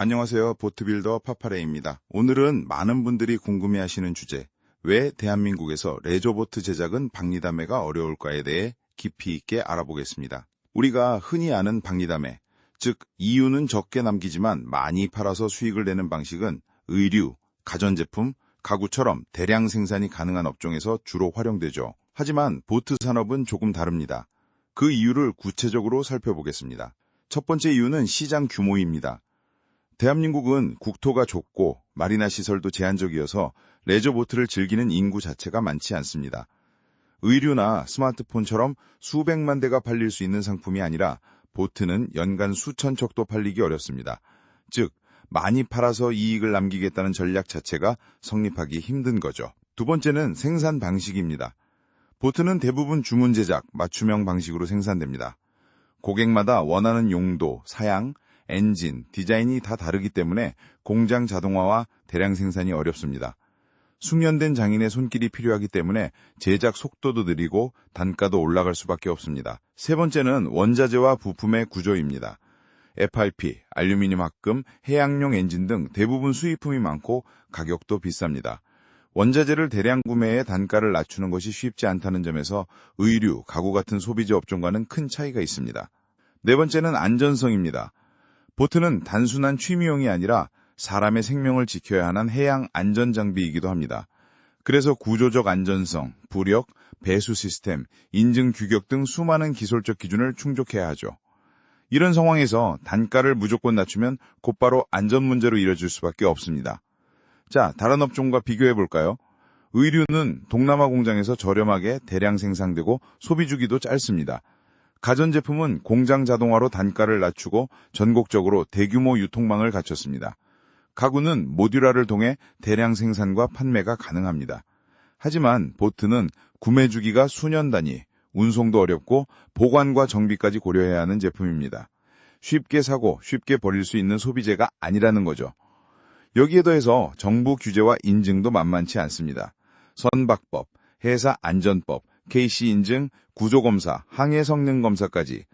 안녕하세요. 보트빌더 파파레입니다. 오늘은 많은 분들이 궁금해하시는 주제, 왜 대한민국에서 레저보트 제작은 박리담회가 어려울까에 대해 깊이 있게 알아보겠습니다. 우리가 흔히 아는 박리담회, 즉 이유는 적게 남기지만 많이 팔아서 수익을 내는 방식은 의류, 가전제품, 가구처럼 대량 생산이 가능한 업종에서 주로 활용되죠. 하지만 보트 산업은 조금 다릅니다. 그 이유를 구체적으로 살펴보겠습니다. 첫 번째 이유는 시장 규모입니다. 대한민국은 국토가 좁고 마리나 시설도 제한적이어서 레저보트를 즐기는 인구 자체가 많지 않습니다. 의류나 스마트폰처럼 수백만 대가 팔릴 수 있는 상품이 아니라 보트는 연간 수천 척도 팔리기 어렵습니다. 즉, 많이 팔아서 이익을 남기겠다는 전략 자체가 성립하기 힘든 거죠. 두 번째는 생산 방식입니다. 보트는 대부분 주문 제작, 맞춤형 방식으로 생산됩니다. 고객마다 원하는 용도, 사양, 엔진, 디자인이 다 다르기 때문에 공장 자동화와 대량 생산이 어렵습니다. 숙련된 장인의 손길이 필요하기 때문에 제작 속도도 느리고 단가도 올라갈 수밖에 없습니다. 세 번째는 원자재와 부품의 구조입니다. FRP, 알루미늄 합금, 해양용 엔진 등 대부분 수입품이 많고 가격도 비쌉니다. 원자재를 대량 구매해 단가를 낮추는 것이 쉽지 않다는 점에서 의류, 가구 같은 소비재 업종과는 큰 차이가 있습니다. 네 번째는 안전성입니다. 보트는 단순한 취미용이 아니라 사람의 생명을 지켜야 하는 해양 안전 장비이기도 합니다. 그래서 구조적 안전성, 부력, 배수 시스템, 인증 규격 등 수많은 기술적 기준을 충족해야 하죠. 이런 상황에서 단가를 무조건 낮추면 곧바로 안전 문제로 이뤄질 수밖에 없습니다. 자, 다른 업종과 비교해 볼까요? 의류는 동남아 공장에서 저렴하게 대량 생산되고 소비 주기도 짧습니다. 가전제품은 공장 자동화로 단가를 낮추고 전국적으로 대규모 유통망을 갖췄습니다. 가구는 모듈화를 통해 대량 생산과 판매가 가능합니다. 하지만 보트는 구매 주기가 수년 단위, 운송도 어렵고 보관과 정비까지 고려해야 하는 제품입니다. 쉽게 사고 쉽게 버릴 수 있는 소비재가 아니라는 거죠. 여기에 더해서 정부 규제와 인증도 만만치 않습니다. 선박법, 회사 안전법, KC 인증, 구조검사, 항해 성능 검사까지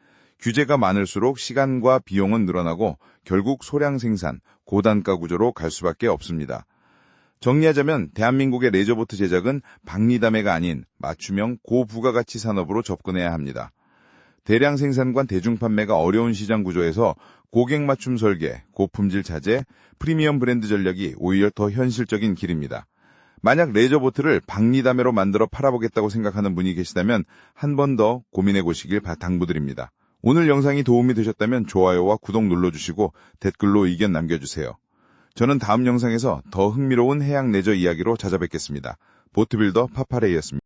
규제가 많을수록 시간과 비용은 늘어나고 결국 소량 생산, 고단가 구조로 갈 수밖에 없습니다. 정리하자면 대한민국의 레저보트 제작은 박리담회가 아닌 맞춤형 고부가가치 산업으로 접근해야 합니다. 대량 생산과 대중 판매가 어려운 시장 구조에서 고객 맞춤 설계, 고품질 자재, 프리미엄 브랜드 전략이 오히려 더 현실적인 길입니다. 만약 레저보트를 박리담회로 만들어 팔아보겠다고 생각하는 분이 계시다면 한 번 더 고민해 보시길 당부드립니다. 오늘 영상이 도움이 되셨다면 좋아요와 구독 눌러주시고 댓글로 의견 남겨주세요. 저는 다음 영상에서 더 흥미로운 해양 레저 이야기로 찾아뵙겠습니다. 보트빌더 파파레이였습니다.